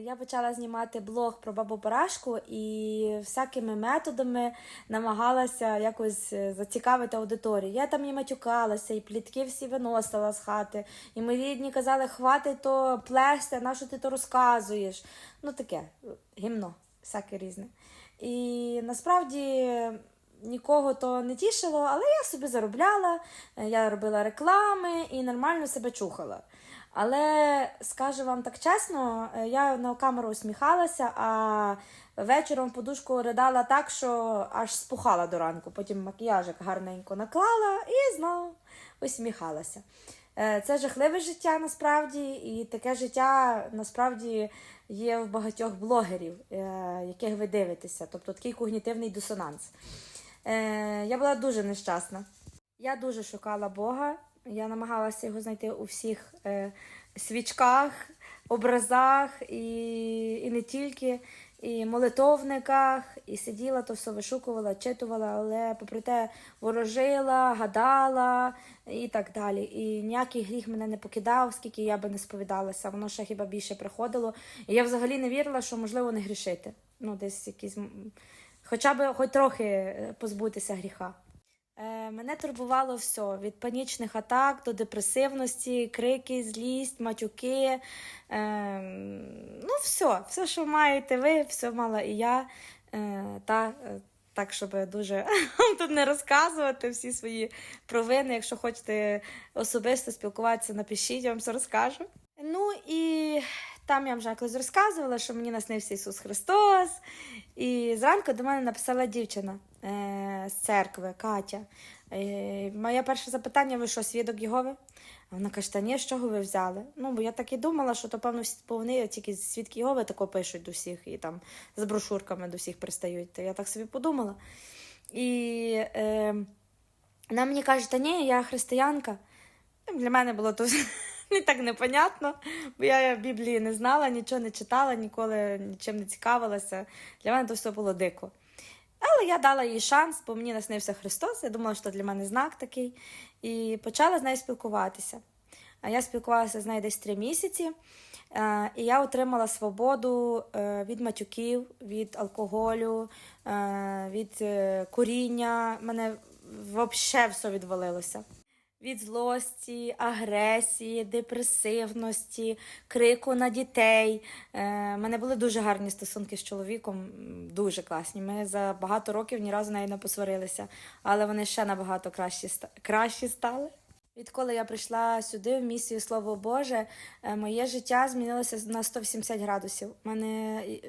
Я почала знімати блог про бабу Парашку і всякими методами намагалася якось е, зацікавити аудиторію. Я там і матюкалася, і плітки всі виносила з хати. І мої рідні казали, хватить то плести, на що ти то розказуєш. Ну таке, гімно, всяке різне. І насправді нікого то не тішило, але я собі заробляла, е, я робила реклами і нормально себе чухала. Але скажу вам так чесно, е, я на камеру усміхалася, а вечором подушку ридала так, що аж спухала до ранку. Потім макіяжик гарненько наклала і знову усміхалася. Е, Це жахливе життя насправді, і таке життя насправді є в багатьох блогерів, е, яких ви дивитеся, тобто такий когнітивний дисонанс. Я була дуже нещасна. Я дуже шукала Бога. Я намагалася його знайти у всіх е, свічках, образах і, і не тільки, і молитовниках, і сиділа, то все вишукувала, читувала, але попри те ворожила, гадала і так далі. І ніякий гріх мене не покидав, скільки я би не сповідалася, воно ще хіба більше приходило. І я взагалі не вірила, що можливо не грішити. Ну, десь якісь, хоча б хоч трохи позбутися гріха. Е, Мене турбувало все: від панічних атак до депресивності, крики, злість, матюки. Е, ну, все, все, що маєте ви, все мала і я. Е, та, е, так, щоб дуже тут не розказувати всі свої провини. Якщо хочете особисто спілкуватися, напишіть, я вам все розкажу. Ну і там я вже якось розказувала, що мені наснився Ісус Христос. І зранку до мене написала дівчина е, з церкви, Катя. Е, моє перше запитання: ви що, свідок Єгови? Вона каже, та ні, з чого ви взяли? Ну, бо я так і думала, що то, певно, вони тільки свідки Єгови тако пишуть до всіх і там з брошурками до всіх пристають. То я так собі подумала. І е, вона мені каже, та ні, я християнка. Для мене було то не так непонятно, бо я Біблії не знала, нічого не читала, ніколи нічим не цікавилася. Для мене то все було дико. Але я дала їй шанс, бо мені наснився Христос. Я думала, що для мене знак такий. І почала з нею спілкуватися. А я спілкувалася з нею десь три місяці, е, і я отримала свободу е, від матюків, від алкоголю, е, від куріння. Мене взагалі все відвалилося. Від злості, агресії, депресивності, крику на дітей. У мене були дуже гарні стосунки з чоловіком, дуже класні. Ми за багато років ні разу навіть не посварилися, але вони ще набагато кращі, кращі стали. Відколи я прийшла сюди в місію Слово Боже, е, моє життя змінилося на 180 градусів. Мене, е,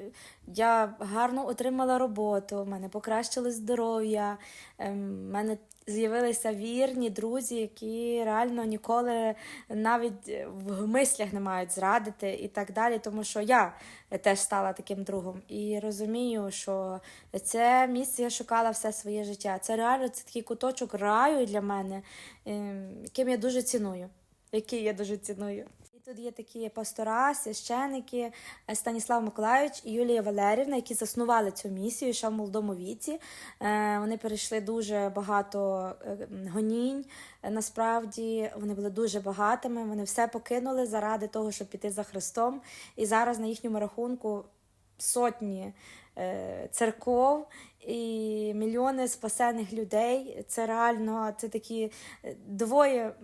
я гарно отримала роботу, мене покращилось здоров'я, в мене з'явилися вірні друзі, які реально ніколи навіть в мислях не мають зрадити і так далі, тому що я теж стала таким другом. І розумію, що це місце я шукала все своє життя. Це реально це такий куточок раю для мене, ем, яким я дуже ціную. Який я дуже ціную. Тут є такі пастора, священики е, Станіслав Миколайович і Юлія Валерівна, які заснували цю місію ще в молодому віці. Е, Вони перейшли дуже багато е, гонінь. Насправді вони були дуже багатими. Вони все покинули заради того, щоб піти за Христом. І зараз на їхньому рахунку сотні церков і мільйони спасених людей. Це реально це такі двоє.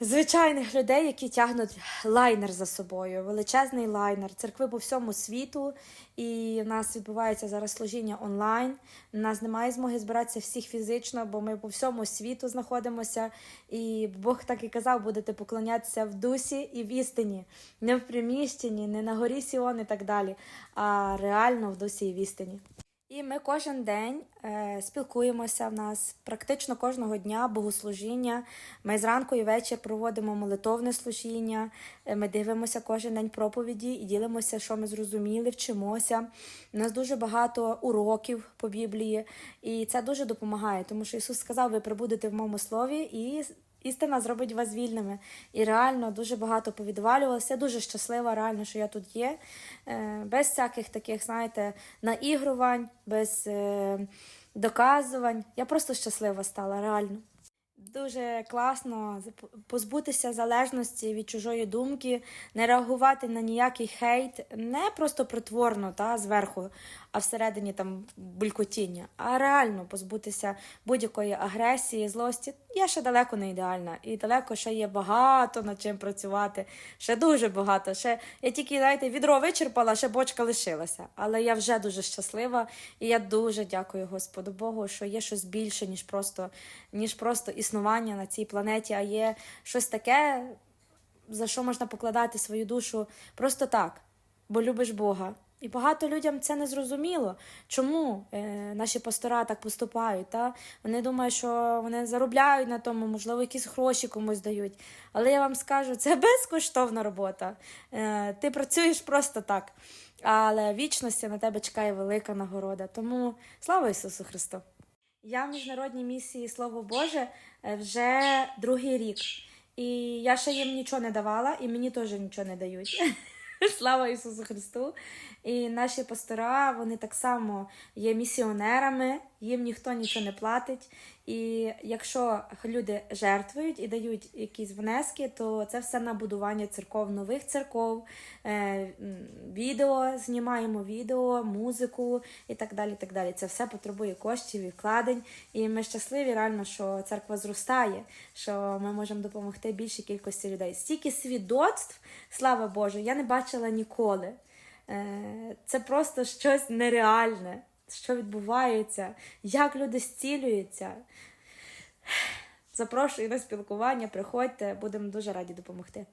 Звичайних людей, які тягнуть лайнер за собою, величезний лайнер, церкви по всьому світу. І в нас відбувається зараз служіння онлайн. У нас немає змоги збиратися всіх фізично, бо ми по всьому світу знаходимося. І Бог так і казав, будете поклонятися в дусі і в істині, не в приміщенні, не на горі Сіон і так далі, а реально в дусі і в істині. І ми кожен день е, спілкуємося в нас практично кожного дня богослужіння. Ми зранку і вечір проводимо молитовне служіння. Е, Ми дивимося кожен день проповіді і ділимося, що ми зрозуміли, вчимося. У нас дуже багато уроків по Біблії, і це дуже допомагає, тому що Ісус сказав: ви прибудете в моєму слові і. Істина зробить вас вільними. І реально дуже багато повідвалювалося. Я дуже щаслива, реально, що я тут є. Е, Без всяких таких, знаєте, наігрувань, без е, доказувань. Я просто щаслива стала, реально. Дуже класно позбутися залежності від чужої думки, не реагувати на ніякий хейт, не просто притворно та зверху, а всередині там булькотіння, а реально позбутися будь-якої агресії, злості. Я ще далеко не ідеальна, і далеко ще є багато над чим працювати. Ще дуже багато. Ще я тільки знаєте, відро вичерпала, ще бочка лишилася. Але я вже дуже щаслива, і я дуже дякую Господу Богу, що є щось більше, ніж просто, ніж просто існування на цій планеті, а є щось таке, за що можна покладати свою душу просто так, бо любиш Бога. І багато людям це не зрозуміло, чому е, наші пастора так поступають. Та? Вони думають, що вони заробляють на тому, можливо, якісь гроші комусь дають. Але я вам скажу, це безкоштовна робота. Е, ти працюєш просто так. Але вічності на тебе чекає велика нагорода. Тому слава Ісусу Христу! Я в міжнародній місії Слово Боже е, вже другий рік. І я ще їм нічого не давала, і мені теж нічого не дають. Слава Ісусу Христу! І наші пастора, вони так само є місіонерами, їм ніхто нічого не платить. І якщо люди жертвують і дають якісь внески, то це все на будування церков, нових церков, е, відео, знімаємо відео, музику і так далі. так далі. Це все потребує коштів і вкладень. І ми щасливі реально, що церква зростає, що ми можемо допомогти більшій кількості людей. Стільки свідоцтв, слава Божу, я не бачила ніколи. Е, Це просто щось нереальне, що відбувається, як люди зцілюються. Запрошую на спілкування, приходьте, будемо дуже раді допомогти.